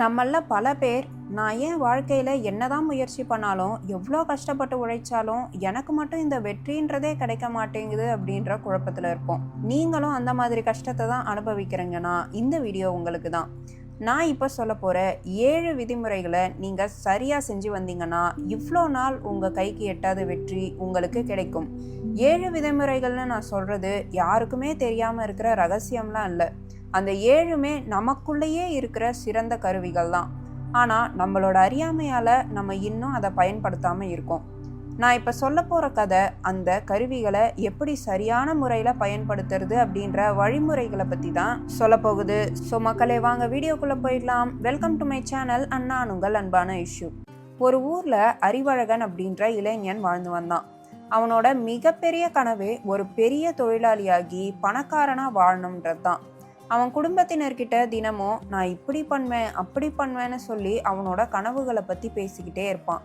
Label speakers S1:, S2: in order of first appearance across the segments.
S1: நம்மள பல பேர் நான் ஏன் வாழ்க்கையில் என்னதான் முயற்சி பண்ணாலும் எவ்வளோ கஷ்டப்பட்டு உழைச்சாலும் எனக்கு மட்டும் இந்த வெற்றின்றதே கிடைக்க மாட்டேங்குது அப்படின்ற குழப்பத்தில் இருப்போம். நீங்களும் அந்த மாதிரி கஷ்டத்தை தான் அனுபவிக்கிறீங்கன்னா இந்த வீடியோ உங்களுக்கு தான். நான் இப்போ சொல்ல போகிற ஏழு விதிமுறைகளை நீங்கள் சரியாக செஞ்சு வந்தீங்கன்னா இவ்வளோ நாள் உங்கள் கைக்கு எட்டாத வெற்றி உங்களுக்கு கிடைக்கும். ஏழு விதிமுறைகள்னு நான் சொல்கிறது யாருக்குமே தெரியாமல் இருக்கிற ரகசியம்லாம் இல்லை. அந்த ஏழுமே நமக்குள்ளேயே இருக்கிற சிறந்த கருவிகள் தான். ஆனால் நம்மளோட அறியாமையால் நம்ம இன்னும் அதை பயன்படுத்தாமல் இருக்கோம். நான் இப்போ சொல்ல போகிற கதை அந்த கருவிகளை எப்படி சரியான முறையில் பயன்படுத்துறது அப்படின்ற வழிமுறைகளை பற்றி தான் சொல்ல போகுது. ஸோ மக்களே வாங்க வீடியோக்குள்ளே போயிடலாம். வெல்கம் டு மை சேனல் அண்ணா உங்கள் அன்பான இஷ்யூ ஒரு ஊரில் அறிவழகன் அப்படின்ற இளைஞன் வாழ்ந்து வந்தான். அவனோட மிகப்பெரிய கனவே ஒரு பெரிய தொழிலாளியாகி பணக்காரனாக வாழணுன்றது தான். அவன் குடும்பத்தினர்கிட்ட தினமும் நான் இப்படி பண்ணுவேன் அப்படி பண்ணுவேன்னு சொல்லி அவனோட கனவுகளை பற்றி பேசிக்கிட்டே இருப்பான்.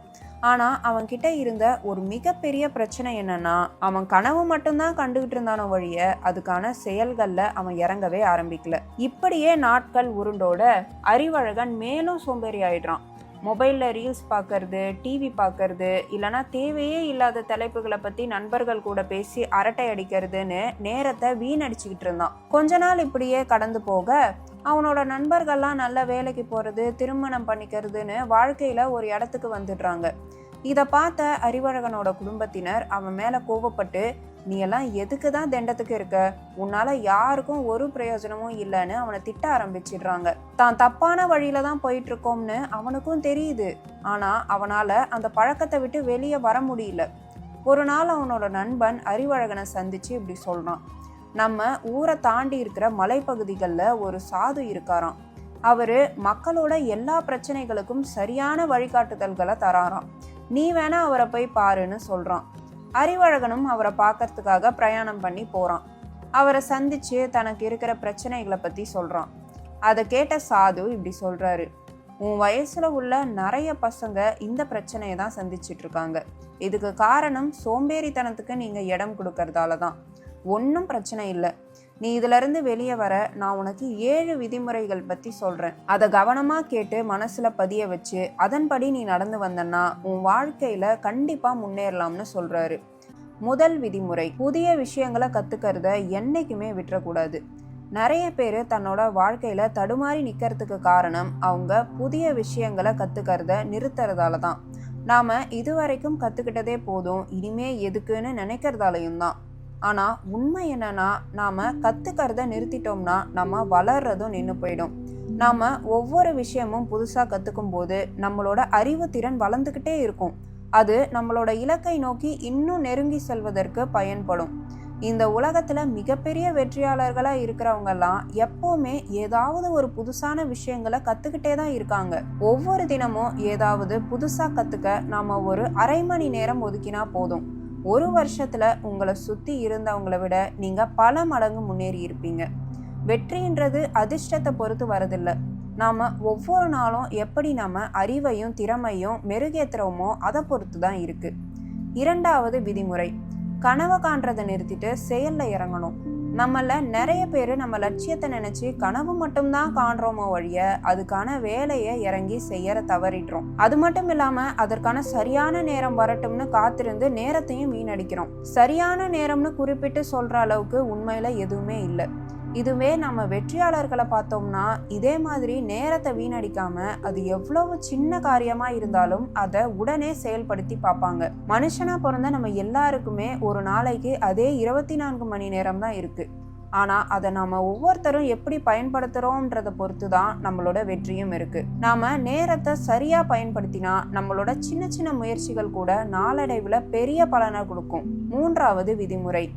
S1: ஆனால் அவன்கிட்ட இருந்த ஒரு மிகப்பெரிய பிரச்சனை என்னன்னா அவன் கனவு மட்டும்தான் கண்டுகிட்டு இருந்தானோ வழிய அதுக்கான செயல்களில் அவன் இறங்கவே ஆரம்பிக்கல. இப்படியே நாட்கள் உருண்டோட அறிவழகன் மேலும் சோம்பேறி ஆயிடுறான். மொபைலில் ரீல்ஸ் பார்க்கறது டிவி பார்க்கறது இல்லைனா தேவையே இல்லாத தலைப்புகளை பற்றி நண்பர்கள் கூட பேசி அரட்டை அடிக்கிறதுன்னு நேரத்தை வீணடிச்சுக்கிட்டு இருந்தான். கொஞ்ச நாள் இப்படியே கடந்து போக அவனோட நண்பர்கள்லாம் நல்ல வேலைக்கு போகிறது திருமணம் பண்ணிக்கிறதுன்னு வாழ்க்கையில் ஒரு இடத்துக்கு வந்துடுறாங்க. இதை பார்த்த அறிவழகனோட குடும்பத்தினர் அவன் மேலே கோவப்பட்டு நீ எல்லாம் எதுக்கு தான் தண்டத்துக்கு இருக்க? உன்னால யாருக்கும் ஒரு பிரயோஜனமும் இல்லைன்னு அவனை திட்ட ஆரம்பிச்சிடுறாங்க. தான் தப்பான வழியில தான் போயிட்டு இருக்கோம்னு அவனுக்கும் தெரியுது. ஆனா அவனால அந்த பழக்கத்தை விட்டு வெளியே வர முடியல. ஒரு நாள் அவனோட நண்பன் அறிவழகனை சந்திச்சு இப்படி சொல்றான். நம்ம ஊரை தாண்டி இருக்கிற மலைப்பகுதிகளில் ஒரு சாது இருக்காராம். அவரு மக்களோட எல்லா பிரச்சனைகளுக்கும் சரியான வழிகாட்டுதல்களை தராராம். நீ வேணா அவரை போய் பாருன்னு சொல்றான். அறிவழகனும் அவரை பார்க்கறதுக்காக பிரயாணம் பண்ணி போகிறான் அவரை சந்தித்து தனக்கு இருக்கிற பிரச்சனைகளை பற்றி சொல்கிறான் அதை கேட்ட சாது இப்படி சொல்கிறாரு உன் வயசில் உள்ள நிறைய பசங்க இந்த பிரச்சனையை தான் சந்திச்சிட்ருக்காங்க இதுக்கு காரணம் சோம்பேறித்தனத்துக்கு நீங்கள் இடம் கொடுக்கறதால தான். ஒன்றும் பிரச்சனை இல்லை. நீ இதிலிருந்து வெளியே வர நான் உனக்கு ஏழு விதிமுறைகள் பற்றி சொல்கிறேன் அதை கவனமாக கேட்டு மனசில் பதிய வச்சு அதன்படி நீ நடந்து வந்தன்னா உன் வாழ்க்கையில் கண்டிப்பாக முன்னேறலாம்னு சொல்கிறாரு முதல் விதிமுறை புதிய விஷயங்களை கற்றுக்கிறத என்றைக்குமே விட்டுறக்கூடாது. நிறைய பேர் தன்னோட வாழ்க்கையில் தடுமாறி நிற்கிறதுக்கு காரணம் அவங்க புதிய விஷயங்களை கற்றுக்கிறத நிறுத்துறதால தான். நாம் இதுவரைக்கும் கற்றுக்கிட்டதே போதும் இனிமே எதுக்குன்னு நினைக்கிறதாலையும் தான். ஆனால் உண்மை என்னன்னா நாம் கற்றுக்கிறத நிறுத்திட்டோம்னா நம்ம வளர்றதும் நின்று போயிடும். நாம் ஒவ்வொரு விஷயமும் புதுசாக கற்றுக்கும் போது நம்மளோட அறிவு திறன் வளர்ந்துக்கிட்டே இருக்கும். அது நம்மளோட இலக்கை நோக்கி இன்னும் நெருங்கி செல்வதற்கு பயன்படும். இந்த உலகத்தில் மிகப்பெரிய வெற்றியாளர்களாக இருக்கிறவங்கெல்லாம் எப்போவுமே ஏதாவது ஒரு புதுசான விஷயங்களை கற்றுக்கிட்டே தான் இருக்காங்க. ஒவ்வொரு தினமும் ஏதாவது புதுசாக கற்றுக்க நாம ஒரு அரை மணி நேரம் ஒதுக்கினா போதும். ஒரு வருஷத்தில் உங்களை சுற்றி இருந்தவங்களை விட நீங்கள் பல மடங்கு முன்னேறி இருப்பீங்க. வெற்றின்றது அதிர்ஷ்டத்தை பொறுத்து வரதில்லை. நாம் ஒவ்வொரு நாளும் எப்படி நம்ம அறிவையும் திறமையும் மெருகேத்துறோமோ அதை பொறுத்து தான் இருக்குது இரண்டாவது விதிமுறை. கனவை காண்றதை நிறுத்திட்டு செயலில் இறங்கணும். நம்மள நிறைய பேர் நம்ம லட்சியத்தை நினைச்சு கனவு மட்டும்தான் காண்றோமோ வழிய அதுக்கான வேலையை இறங்கி செய்யற தவறிடுறோம். அது மட்டும் இல்லாம அதற்கான சரியான நேரம் வரட்டும்னு காத்திருந்து நேரத்தையும் வீணடிக்கிறோம். சரியான நேரம்னு குறிப்பிட்டு சொல்ற அளவுக்கு உண்மையில எதுவுமே இல்லை. இதுவே நம்ம வெற்றியாளர்களை பார்த்தோம்னா இதே மாதிரி நேரத்தை வீணடிக்காம அது எவ்வளவு சின்ன காரியமா இருந்தாலும் அதை உடனே செயல்படுத்தி பார்ப்பாங்க. மனுஷனா பிறந்த நம்ம எல்லாருக்குமே ஒரு நாளைக்கு அதே இருபத்தி நான்கு மணி நேரம் தான் இருக்கு. ஆனா அதை நாம ஒவ்வொருத்தரும் எப்படி பயன்படுத்துறோம்ன்றத பொறுத்து தான் நம்மளோட வெற்றியும் இருக்கு. நாம நேரத்தை சரியா பயன்படுத்தினா நம்மளோட சின்ன சின்ன முயற்சிகள் கூட நாளடைவுல பெரிய பலனை கொடுக்கும். மூன்றாவது விதிமுறை.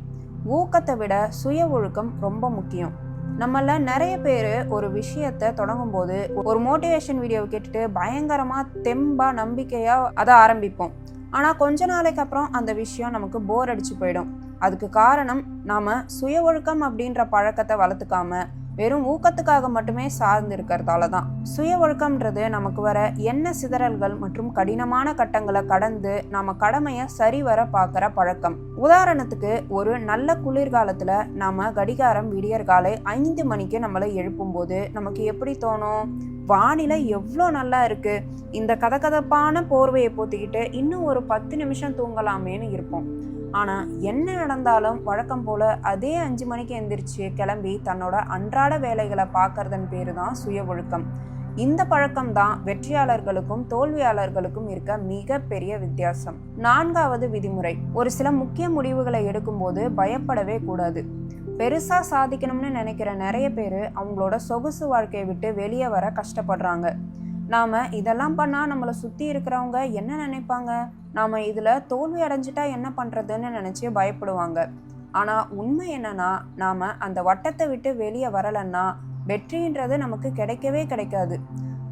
S1: ஊக்கத்தை விட சுய ஒழுக்கம் ரொம்ப முக்கியம். நம்மள நிறைய பேர் ஒரு விஷயத்த தொடங்கும் போது ஒரு மோட்டிவேஷன் வீடியோ கேட்டுட்டு பயங்கரமாக தெம்பா நம்பிக்கையாக அதை ஆரம்பிப்போம். ஆனால் கொஞ்ச நாளைக்கு அப்புறம் அந்த விஷயம் நமக்கு போர் அடிச்சு போயிடும். அதுக்கு காரணம் நாம சுய ஒழுக்கம் அப்படின்ற பழக்கத்தை வளர்த்துக்காம வெறும் ஊக்கத்துக்காக மட்டுமே சார்ந்து இருக்கிறதால தான் சுய ஒழுக்கம்ன்றது நமக்கு வர என்ன சிதறல்கள் மற்றும் கடினமான கட்டங்களை கடந்து நாம கடமையை சரிவர பார்க்குற பழக்கம். உதாரணத்துக்கு ஒரு நல்ல குளிர்காலத்தில் நாம கடிகாரம் விடியற்காலை ஐந்து மணிக்கு நம்மளை எழுப்பும்போது நமக்கு எப்படி தோணும்? வானிலை எவ்வளோ நல்லா இருக்கு? இந்த கதகதப்பான போர்வையை போத்திக்கிட்டு இன்னும் ஒரு பத்து நிமிஷம் தூங்கலாமேன்னு இருப்போம். ஆனால் என்ன நடந்தாலும் வழக்கம் போல் அதே அஞ்சு மணிக்கு எந்திரிச்சு கிளம்பி தன்னோட அன்றாட வேலைகளை பார்க்கறதன் பேர் தான் சுய ஒழுக்கம். இந்த பழக்கம் தான் வெற்றியாளர்களுக்கும் தோல்வியாளர்களுக்கும் இருக்க மிகப்பெரிய வித்தியாசம். நான்காவது விதிமுறை. ஒரு சில முக்கிய முடிவுகளை எடுக்கும்போது பயப்படவே கூடாது. பெருசா சாதிக்கணும்னு நினைக்கிற நிறைய பேர் அவங்களோட சொகுசு வாழ்க்கையை விட்டு வெளியே வர கஷ்டப்படுறாங்க. நாம் இதெல்லாம் பண்ணால் நம்மளை சுற்றி இருக்கிறவங்க என்ன நினைப்பாங்க? நாம் இதில் தோல்வி அடைஞ்சிட்டா என்ன பண்ணுறதுன்னு நினச்சி பயப்படுவாங்க. ஆனால் உண்மை என்னன்னா நாம் அந்த வட்டத்தை விட்டு வெளியே வரலன்னா வெற்றின்றது நமக்கு கிடைக்கவே கிடைக்காது.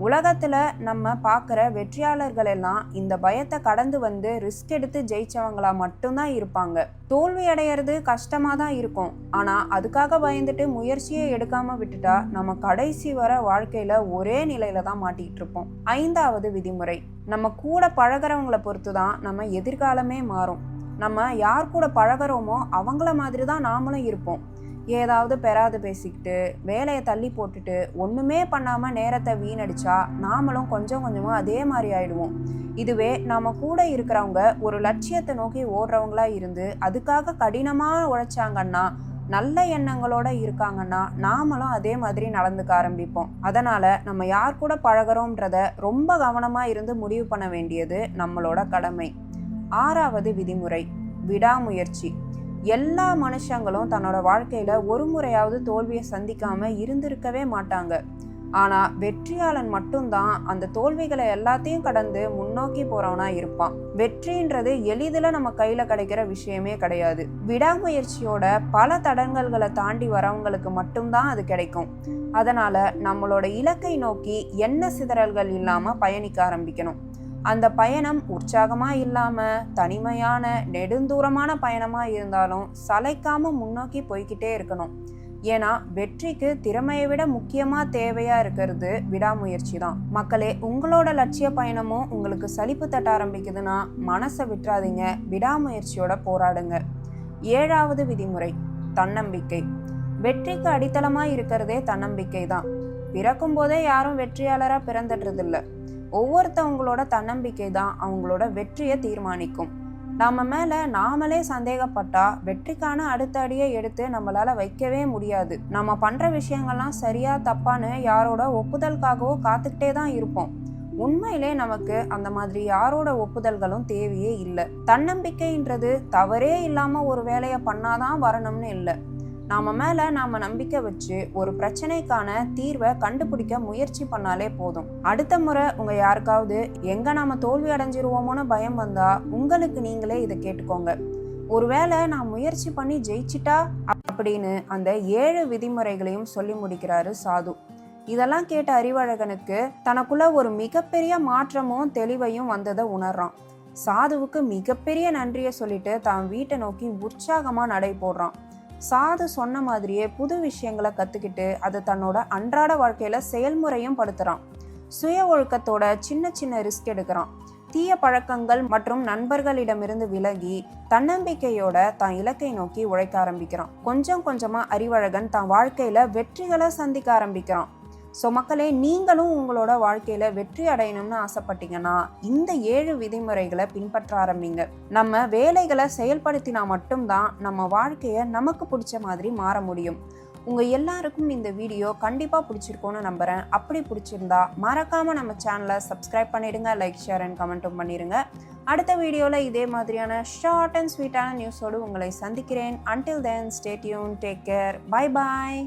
S1: உலகத்தில் நம்ம பார்க்குற வெற்றியாளர்கள் எல்லாம் இந்த பயத்தை கடந்து வந்து ரிஸ்க் எடுத்து ஜெயிச்சவங்களா மட்டும்தான் இருப்பாங்க. தோல்வி அடையிறது கஷ்டமாக தான் இருக்கும். ஆனால் அதுக்காக பயந்துட்டு முயற்சியை எடுக்காம விட்டுட்டா நம்ம கடைசி வர வாழ்க்கையில ஒரே நிலையில தான் மாட்டிகிட்டு இருப்போம் ஐந்தாவது விதிமுறை. நம்ம கூட பழகிறவங்களை பொறுத்து தான் நம்ம எதிர்காலமே மாறும். நம்ம யார் கூட பழகிறோமோ அவங்கள மாதிரி தான் நாமளும் இருப்போம். ஏதாவது பெறாது பேசிக்கிட்டு வேலையை தள்ளி போட்டுட்டு ஒன்றுமே பண்ணாமல் நேரத்தை வீணடிச்சா நாமளும் கொஞ்சம் கொஞ்சமாக அதே மாதிரி ஆயிடுவோம். இதுவே நம்ம கூட இருக்கிறவங்க ஒரு லட்சியத்தை நோக்கி ஓடுறவங்களா இருந்து அதுக்காக கடினமாக உழைச்சாங்கன்னா நல்ல எண்ணங்களோட இருக்காங்கன்னா நாமளும் அதே மாதிரி நடந்துக்க ஆரம்பிப்போம். அதனால நம்ம யார் கூட பழகிறோம்ன்றத ரொம்ப கவனமா இருந்து முடிவு பண்ண வேண்டியது நம்மளோட கடமை. ஆறாவது விதிமுறை விடாமுயற்சி. எல்லா மனுஷங்களும் தன்னோட வாழ்க்கையில ஒரு முறையாவது தோல்வியை சந்திக்காம இருந்திருக்கவே மாட்டாங்க. ஆனா வெற்றியாளன் மட்டும்தான் அந்த தோல்விகளை எல்லாத்தையும் கடந்து முன்னோக்கி போறவனா இருப்பான். வெற்றின்றது எளிதில் நம்ம கையில கிடைக்கிற விஷயமே கிடையாது. விடாமுயற்சியோட பல தடங்கல்களை தாண்டி வரவங்களுக்கு மட்டும்தான் அது கிடைக்கும். அதனால நம்மளோட இலக்கை நோக்கி என்ன சிதறல்கள் இல்லாம பயணிக்க ஆரம்பிக்கணும். அந்த பயணம் உற்சாகமாக இல்லாமல் தனிமையான நெடுந்தூரமான பயணமாக இருந்தாலும் சளைக்காமல் முன்னோக்கி போய்கிட்டே இருக்கணும். ஏன்னா வெற்றிக்கு திறமையை விட முக்கியமாக தேவையாக இருக்கிறது விடாமுயற்சி தான். மக்களே உங்களோட லட்சிய பயணமும் உங்களுக்கு சலிப்பு தட்ட ஆரம்பிக்குதுன்னா மனசை விட்டுறாதீங்க. விடாமுயற்சியோட போராடுங்க. ஏழாவது விதிமுறை தன்னம்பிக்கை. வெற்றிக்கு அடித்தளமாக இருக்கிறதே தன்னம்பிக்கை தான். பிறக்கும் போதே யாரும் வெற்றியாளராக பிறந்துடுறதில்ல. ஒவ்வொருத்தவங்களோட தன்னம்பிக்கை தான் அவங்களோட வெற்றியை தீர்மானிக்கும். நம்ம மேல நாமளே சந்தேகப்பட்டா வெற்றிக்கான அடுத்த அடியை எடுத்து நம்மளால வைக்கவே முடியாது. நம்ம பண்ற விஷயங்கள்லாம் சரியா தப்பான்னு யாரோட ஒப்புதலுக்காகவோ காத்துக்கிட்டே தான் இருப்போம். உண்மையிலே நமக்கு அந்த மாதிரி யாரோட ஒப்புதல்களும் தேவையே இல்லை. தன்னம்பிக்கைன்றது தவறே இல்லாம ஒரு வேலையை பண்ணாதான் வரணும்னு இல்லை. நாம மேல நாம நம்பிக்கை வச்சு ஒரு பிரச்சனைக்கான தீர்வை கண்டுபிடிக்க முயற்சி பண்ணாலே போதும். அடுத்த முறை உங்க யாருக்காவது எங்க நாம தோல்வி அடைஞ்சிருவோமோன்னு பயம் வந்தா உங்களுக்கு நீங்களே இதை கேட்டுக்கோங்க. ஒருவேளை நான் முயற்சி பண்ணி ஜெயிச்சிட்டா அப்படின்னு அந்த ஏழு விதிமுறைகளையும் சொல்லி முடிக்கிறாரு சாது. இதெல்லாம் கேட்ட அறிவழகனுக்கு தனக்குள்ள ஒரு மிகப்பெரிய மாற்றமும் தெளிவையும் வந்ததை உணர்றான். சாதுவுக்கு மிகப்பெரிய நன்றியை சொல்லிட்டு தான் வீட்டை நோக்கி உற்சாகமாக நடை போடுறான். சாது சொன்ன மாதிரியே புது விஷயங்களை கற்றுக்கிட்டு அதை தன்னோட அன்றாட வாழ்க்கையில் செயல்முறையும் படுத்துகிறான் சுய ஒழுக்கத்தோட சின்ன சின்ன ரிஸ்க் எடுக்கிறான். தீய பழக்கங்கள் மற்றும் நண்பர்களிடமிருந்து விலகி தன்னம்பிக்கையோட தான் இலக்கை நோக்கி உழைக்க ஆரம்பிக்கிறான். கொஞ்சம் கொஞ்சமாக அறிவழகன் தான் வாழ்க்கையில் வெற்றிகளை சந்திக்க ஆரம்பிக்கிறான். ஸோ மக்களே நீங்களும் உங்களோட வாழ்க்கையில் வெற்றி அடையணும்னு ஆசைப்பட்டீங்கன்னா இந்த ஏழு விதிமுறைகளை பின்பற்ற ஆரம்பிங்க. நம்ம வேலைகளை செயல்படுத்தினா மட்டும்தான் நம்ம வாழ்க்கையை நமக்கு பிடிச்ச மாதிரி மாற முடியும். உங்கள் எல்லாருக்கும் இந்த வீடியோ கண்டிப்பாக பிடிச்சிருக்கோன்னு நம்புகிறேன் அப்படி பிடிச்சிருந்தா மறக்காமல் நம்ம சேனலை சப்ஸ்கிரைப் பண்ணிடுங்க லைக் ஷேர் அண்ட் கமெண்ட்டும் பண்ணிடுங்க. அடுத்த வீடியோவில் இதே மாதிரியான ஷார்ட் அண்ட் ஸ்வீட்டான நியூஸோடு உங்களை சந்திக்கிறேன். Until then stay tuned take care bye bye